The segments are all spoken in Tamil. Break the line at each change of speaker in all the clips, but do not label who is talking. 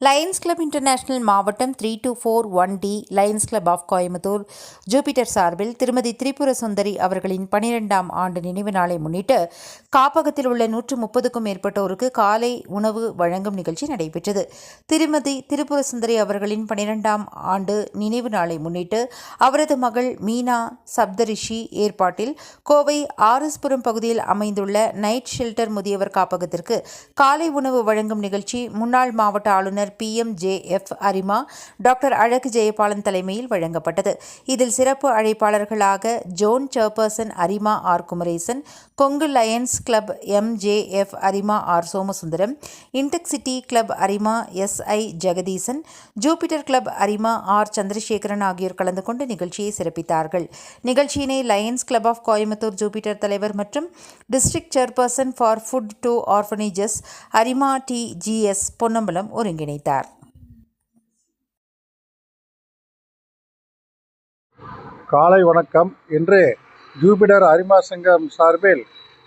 லயன்ஸ் கிளப் இன்டர்நேஷனல் மாவட்டம் three two four one D lions club of Coimbatore Jupiter சார்பில் திருமதி திரிபுர சுந்தரி அவர்களின் பனிரெண்டாம் ஆண்டு நினைவு நாளை முன்னிட்டு காப்பகத்தில் உள்ள நூற்று முப்பதுக்கும் மேற்பட்டோருக்கு காலை உணவு வழங்கும் நிகழ்ச்சி நடைபெற்றது. திருமதி திரிபுர சுந்தரி அவர்களின் பனிரெண்டாம் ஆண்டு நினைவு நாளை முன்னிட்டு அவரது மகள் மீனா சப்தரிஷி ஏற்பாட்டில் கோவை ஆர்எஸ்புரம் பகுதியில் அமைந்துள்ள நைட் ஷெல்டர் முதியவர் காப்பகத்திற்கு காலை உணவு வழங்கும் நிகழ்ச்சி முன்னாள் மாவட்ட ஆளுநர் பி எம் ஜே எஃப் அரிமா டாக்டர் அழகு ஜெயபாலன் தலைமையில் வழங்கப்பட்டது. இதில் சிறப்பு அழைப்பாளர்களாக zone chairperson Arima R. Kumaresan Kongu lions club M. J. F. Arima R. Somasundaram Intec city club Arima S. I. Jagadeesan Jupiter club Arima R. Chandrasekaran ஆகியோர் கலந்து கொண்டு நிகழ்ச்சியை சிறப்பித்தார்கள். நிகழ்ச்சியினை lions club of Coimbatore Jupiter தலைவர் மற்றும் district chairperson for food to orphanages Arima D. GS Ponnambalam ஒருங்கிணைத்தார்
காலை வணக்கம். இன்று ஜூபிடர் அரிமா சங்கம் சார்பில்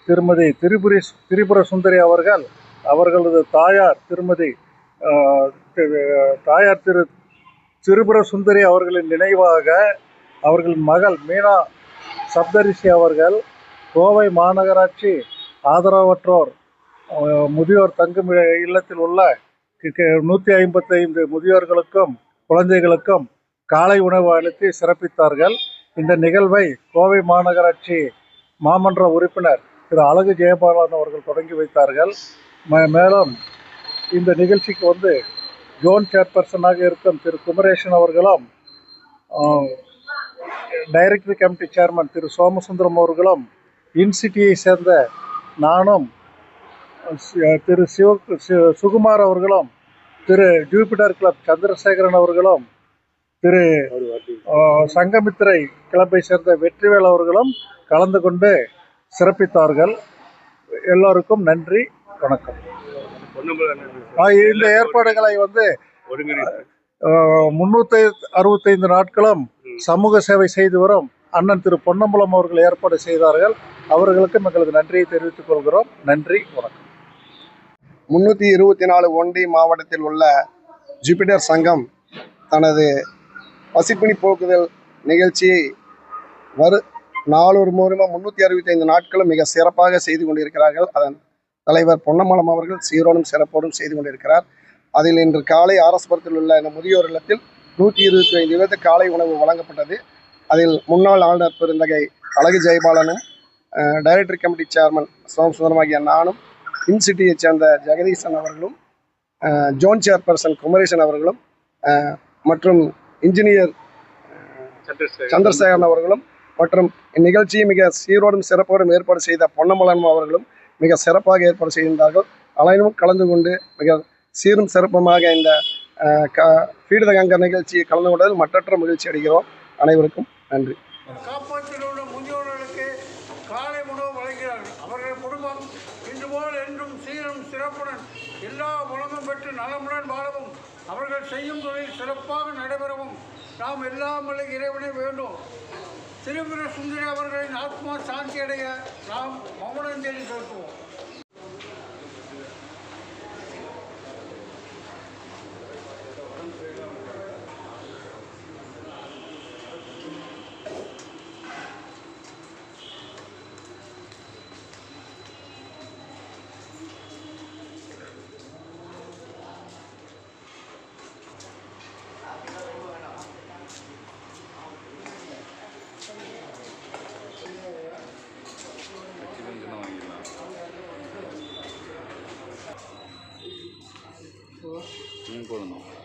திருமதி திரிபுரி திரிபுர சுந்தரி அவர்கள் அவர்களது தாயார் திருமதி திரு- தாயார் திரு திரிபுர சுந்தரி அவர்களின் நினைவாக அவர்கள் மகள் மீனா சப்தரிஷி அவர்கள் கோவை மாநகராட்சி ஆதரவற்றோர் முதியோர் தங்கும் இல்லத்தில் உள்ள நூற்றி ஐம்பத்தைந்து முதியோர்களுக்கும் குழந்தைகளுக்கும் காலை உணவு அளித்து சிறப்பித்தார்கள். இந்த நிகழ்வை கோவை மாநகராட்சி மாமன்ற உறுப்பினர் திரு. அழகு ஜெயபாலன் அவர்கள் தொடங்கி வைத்தார்கள். மே மேலும் இந்த நிகழ்ச்சிக்கு வந்து ஜோன் சேர்பர்சனாக இருக்கும் திரு. குமரேசன் அவர்களும் டைரக்டரி கமிட்டி சேர்மன் திரு. சோமசுந்தரம் அவர்களும் இன்சிட்டியை சேர்ந்த நானும் திரு சிவ சுகுமார் அவர்களும் திரு ஜூபிட்டர் கிளப் சந்திரசேகரன் அவர்களும் திரு ஆஹ், சங்கமித்திரை கிளப்பை சேர்ந்த வெற்றிவேல் அவர்களும் கலந்து கொண்டு சிறப்பித்தார்கள். எல்லோருக்கும் நன்றி வணக்கம். இந்த ஏற்பாடுகளை வந்து முன்னூத்தி அறுபத்தைந்து நாட்களும் சமூக சேவை செய்து வரும் அண்ணன் திரு பொன்னம்பலம் அவர்கள் ஏற்பாடு செய்தார்கள். அவர்களுக்கும் எங்களுக்கு நன்றியை தெரிவித்துக் கொள்கிறோம். நன்றி வணக்கம்.
முன்னூற்றி இருபத்தி நாலு ஒண்டி மாவட்டத்தில் உள்ள ஜூபிட்டர் சங்கம் தனது பசிப்பினி போக்குதல் நிகழ்ச்சியை வரு நாலூர் மூலமாக முன்னூற்றி அறுபத்தைந்து நாட்களும் மிக சிறப்பாக செய்து கொண்டிருக்கிறார்கள். அதன் தலைவர் பொன்னமலம் அவர்கள் சீரோடும் சிறப்போடும் செய்து கொண்டிருக்கிறார். அதில் இன்று காலை ஆரஸ்புரத்தில் உள்ள இந்த முதியோர் இல்லத்தில் நூற்றி இருபத்தி ஐந்து பேருக்கு காலை உணவு வழங்கப்பட்டது. அதில் முன்னாள் ஆளுநர் பெருந்தகை அழகு ஜெயபாலனும் டைரக்டர் கமிட்டி சேர்மன் சோமசுந்தரம் ஆகிய நானும் இன்சிட்டியைச் சேர்ந்த ஜெகதீசன் அவர்களும் ஜோன் சேர்பர்சன் குமரேசன் அவர்களும் மற்றும் இன்ஜினியர் சந்திரசேகரன். அவர்களும் மற்றும் இந்நிகழ்ச்சியை மிக சீரோடும் சிறப்போடும் ஏற்பாடு செய்த பொன்னமலன் அவர்களும் மிக சிறப்பாக ஏற்பாடு செய்திருந்தார்கள். அனைவரும் கலந்து கொண்டு மிக சீரும் சிறப்புமாக இந்த க பீடித கங்கர் நிகழ்ச்சியை கலந்து கொண்டதில் மற்றற்ற மகிழ்ச்சி அடைகிறோம். அனைவருக்கும் நன்றி
காப்பாற்றில் உள்ள முதியோர்களுக்கு காலை உணவு வழங்குகிறார்கள் அவர்கள் குடும்பம் இன்று போல் என்றும் சீரும் சிறப்புடன் எல்லா வளமும் பெற்று நலமுடன் வாழவும் அவர்கள் செய்யும் தொழில் சிறப்பாக நடைபெறவும் நாம் எல்லாம் வல்ல இறைவனை வேண்டும். திருபுர சுந்தரி அவர்களின் ஆத்மா சாந்தி அடைய நாம் மௌனஞ்சலி செலுத்துவோம்.
年頃の。